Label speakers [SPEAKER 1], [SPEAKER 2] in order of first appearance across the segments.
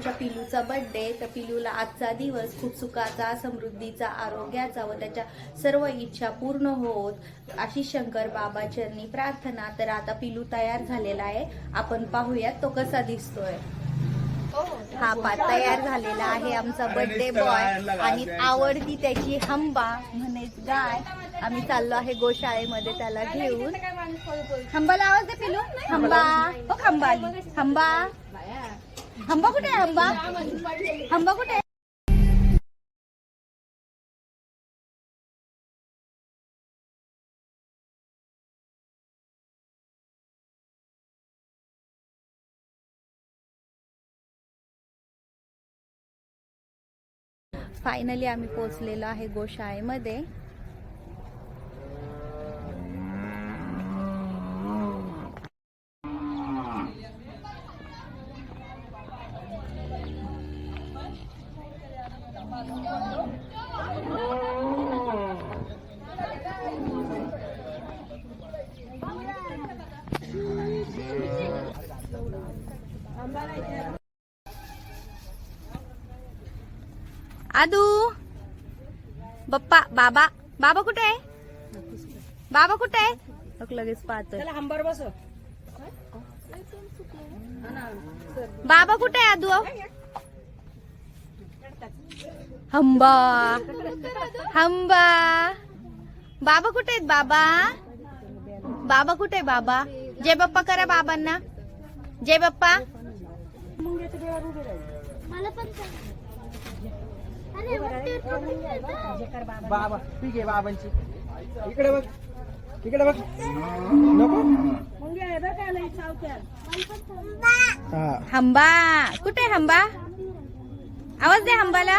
[SPEAKER 1] Birthday तर पिलूला आजचा दिवस खूप सुखाचा समृद्धीचा आरोग्याचा व त्याच्या सर्व इच्छा पूर्ण होत. अशी शंकर बाबा चरणी प्रार्थना. तर आता पिलू तयार झालेला आहे. आपण पाहूयात तो कसा दिसतोय. हा पा तयार झालेला आहे आमचा बर्थडे बॉय आणि आवडती त्याची हंबा म्हणेच गाय. आम्ही चाललो आहे गोशाळेमध्ये त्याला घेऊन. हंबाला आवाज दे पिलू? हंबा. हो आली हंबा. आंबा कुठे आहे आंबा कुठे फायनली आम्ही पोहोचलेलो आहे गोशाळेमध्ये. आदू। बप्पा बाबा। बाबा कुठे आहे? बाबा कुठे आहे? लगेच पाहतोय
[SPEAKER 2] चला हंबर बस
[SPEAKER 1] बाबा कुठे आहे आदू? हंबा। हंबा। बाबा कुठे आहेत बाबा? बाबा कुठे आहे बाबा? जय बाप्पा करा बाबांना. जय बाप्पा.
[SPEAKER 3] मला पण
[SPEAKER 2] बाबा ठीक आहे बाबांची. इकडे बघ इकडे बघ. नको? हा.
[SPEAKER 1] हंबा कुठे हंबा? आवाज दे हंबाला.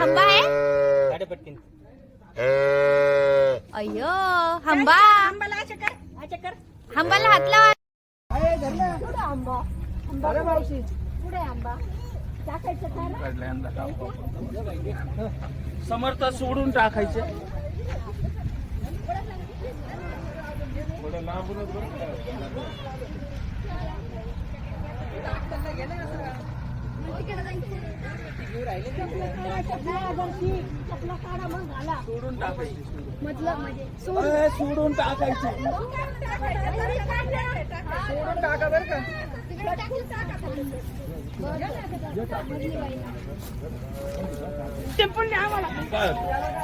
[SPEAKER 1] हंबा आहे
[SPEAKER 2] गाडी पटकीन.
[SPEAKER 1] अय्यो हंबा
[SPEAKER 2] आंबाला अच्छा कर. अच्छा कर.
[SPEAKER 1] हंबाला हात लावा.
[SPEAKER 2] अरे धरलं.
[SPEAKER 3] आंबा?
[SPEAKER 2] अरे मावशी.
[SPEAKER 3] पुढे आंबा? टाकायचं
[SPEAKER 2] समर्थ सोडून टाकायचे. सोडून टाकायचे. सोडून सोडून टाका बरं का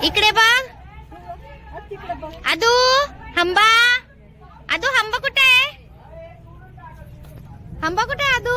[SPEAKER 1] इकडे बघ. आदू हंबा. आदू हंबा कुठे आहे? हंबा कुठे आहे आदू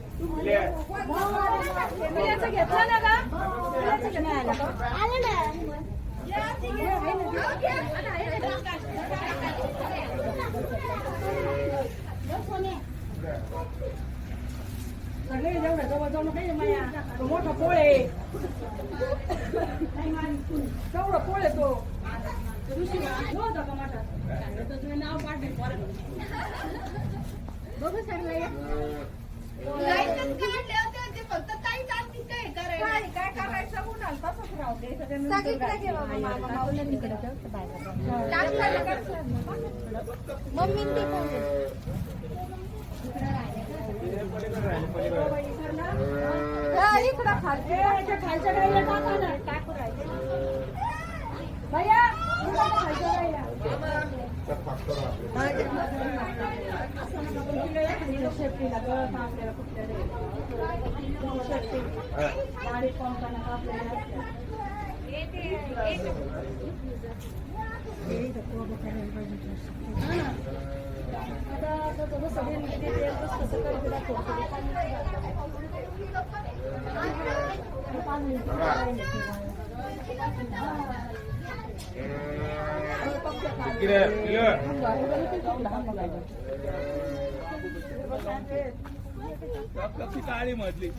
[SPEAKER 2] नका माया तो मोठा पोळ आहे केवढा पोळ आहे तो का मोठा नाव काढले
[SPEAKER 3] बघू सर
[SPEAKER 2] काय काय करायचं? उन्हाळ तसंच राहू दे
[SPEAKER 1] मम्मी
[SPEAKER 2] इकडं खालच्या खालच्या गाईला टाका ना. टाकू राहिले. भैया खालच्या गाईला. Terima kasih.
[SPEAKER 4] काळी मधली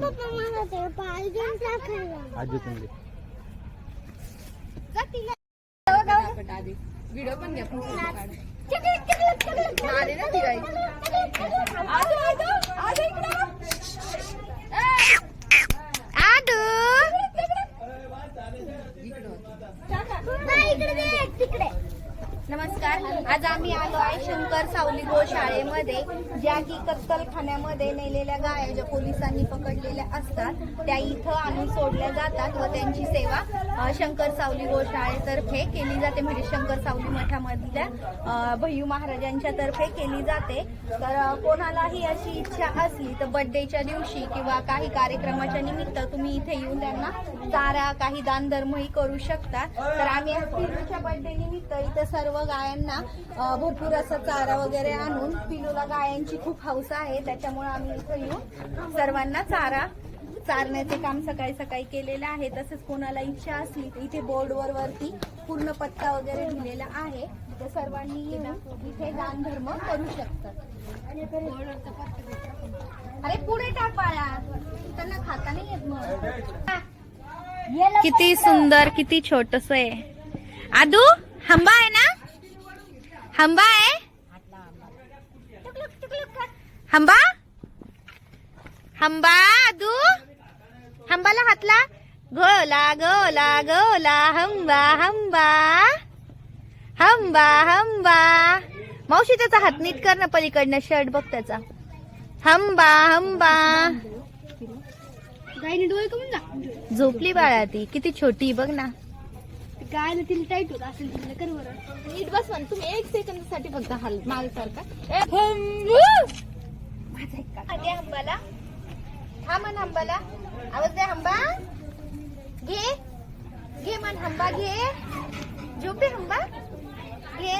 [SPEAKER 3] पप्पा मला ते पाहिजे टाकायला
[SPEAKER 4] आजी तुमची
[SPEAKER 3] इकडे दे, तिकडे
[SPEAKER 1] नमस्कार आज आम्ही आलो आहे सावली गोशाळेमध्ये ज्या की कत्तलखान्यामध्ये नेलेल्या गाया ज्या पोलिसांनी पकडलेल्या असतात त्या इथं आणून सोडल्या जातात व त्यांची सेवा शंकर सावली गोशाळेतर्फे केली जाते. म्हणजे शंकर सावली मठामधल्या अ, महाराजांच्या तर्फे केली जाते. तर कोणालाही अशी इच्छा असली तर बर्थडेच्या दिवशी किंवा काही कार्यक्रमाच्या निमित्त तुम्ही इथे येऊन त्यांना चारा काही दानधर्मही करू शकता तर आम्ही आज पिलूच्या बर्थडे निमित्त इथं सर्व गायांना भरपूर असं चारा वगैरे आणून पिलूला गायांची खूप हौस आहे. त्याच्यामुळे आम्ही इथं येऊन सर्वांना चारा चारण्याचे काम सकाळी सकाळी केलेलं आहे. तसंच कोणाला इच्छा असली तर इथे बोर्डवर वरती पूर्ण पत्ता वगैरे दिलेला आहे. तर सर्वांनी येऊन इथे दानधर्म करू शकतात. अरे पुढे टाक बाळा. त्यांना खाता नाही येत मग. किती सुंदर किती छोटस आहे. आदू हंबा आहे ना? हंबा आहे? हंबा? हंबा आदू? हंबाला हातला. गोला गोला गोला हंबा हंबा. हंबा हंबा. मावशी त्याचा हात नीट कर ना पलीकडनं शर्ट बघ त्याचा. हंबा हंबा.
[SPEAKER 3] गायने डोळे कमून जा.
[SPEAKER 1] झोपली बाळा ती. किती छोटी बघ ना.
[SPEAKER 3] गायला तिला टाईट होत असेल तिला कर बरं.
[SPEAKER 1] नीट बस म्हण तुम्ही एक सेकंदसाठी फक्त हाल माग सारखा दे हंबाला हा मन हंबाला आवाज दे हंबा घे. घे मन हंबा घे. झोपे हंबा घे.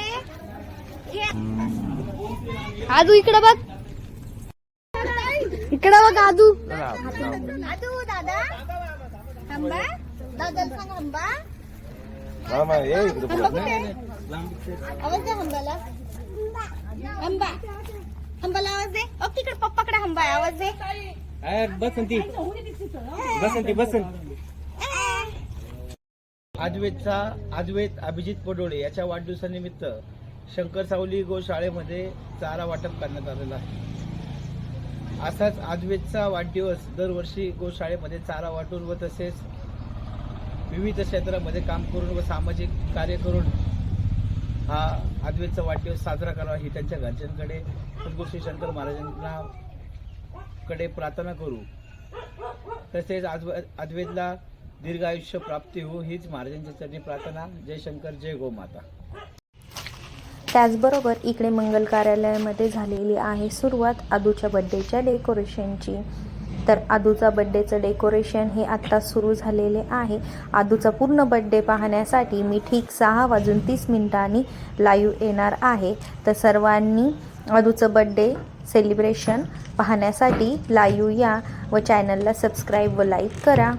[SPEAKER 1] घे. आदू इकडे बघ. बघ आदू आदू दादा आहे? आवाज हंबाला. हंबा. हंबाला आवाज दे. ओ तिकडे पप्पाकडे हंबा आहे, आवाज दे.
[SPEAKER 4] बसंती. बसंती बसंती. आजवेदचा आजवेद अभिजित पडोळे याच्या वाढदिवसानिमित्त शंकर सावली गोशाळेमध्ये चारा वाटप करण्यात आलेला आहे. असाच आजवेदचा वाढदिवस दरवर्षी गोशाळेमध्ये चारा वाटून व तसेच विविध क्षेत्रामध्ये काम करून व सामाजिक कार्य करून हा आजवेदचा वाढदिवस साजरा करावा ही त्यांच्या घरच्यांकडे सद्गुरू श्री शंकर महाराजांना कडे प्रार्थना करू. तसेच आज आजवेदला दीर्घ आयुष्य प्राप्ती हो हीच महाराजांच्या चरणी प्रार्थना. जय शंकर जय गोमाता.
[SPEAKER 1] त्याचबरोबर इकडे मंगल कार्यालयामध्ये झालेली आहे सुरुवात आदूच्या बड्डेच्या डेकोरेशनची तर आदूचा बड्डेचं डेकोरेशन हे आत्ता सुरू झालेले आहे. आदूचा पूर्ण बड्डे पाहण्यासाठी मी ठीक सहा वाजून तीस मिनिटांनी लाईव्ह येणार आहे. तर सर्वांनी आदूचं बड्डे सेलिब्रेशन पाहण्यासाठी लाईव्ह या व चॅनलला सबस्क्राईब व लाईक करा.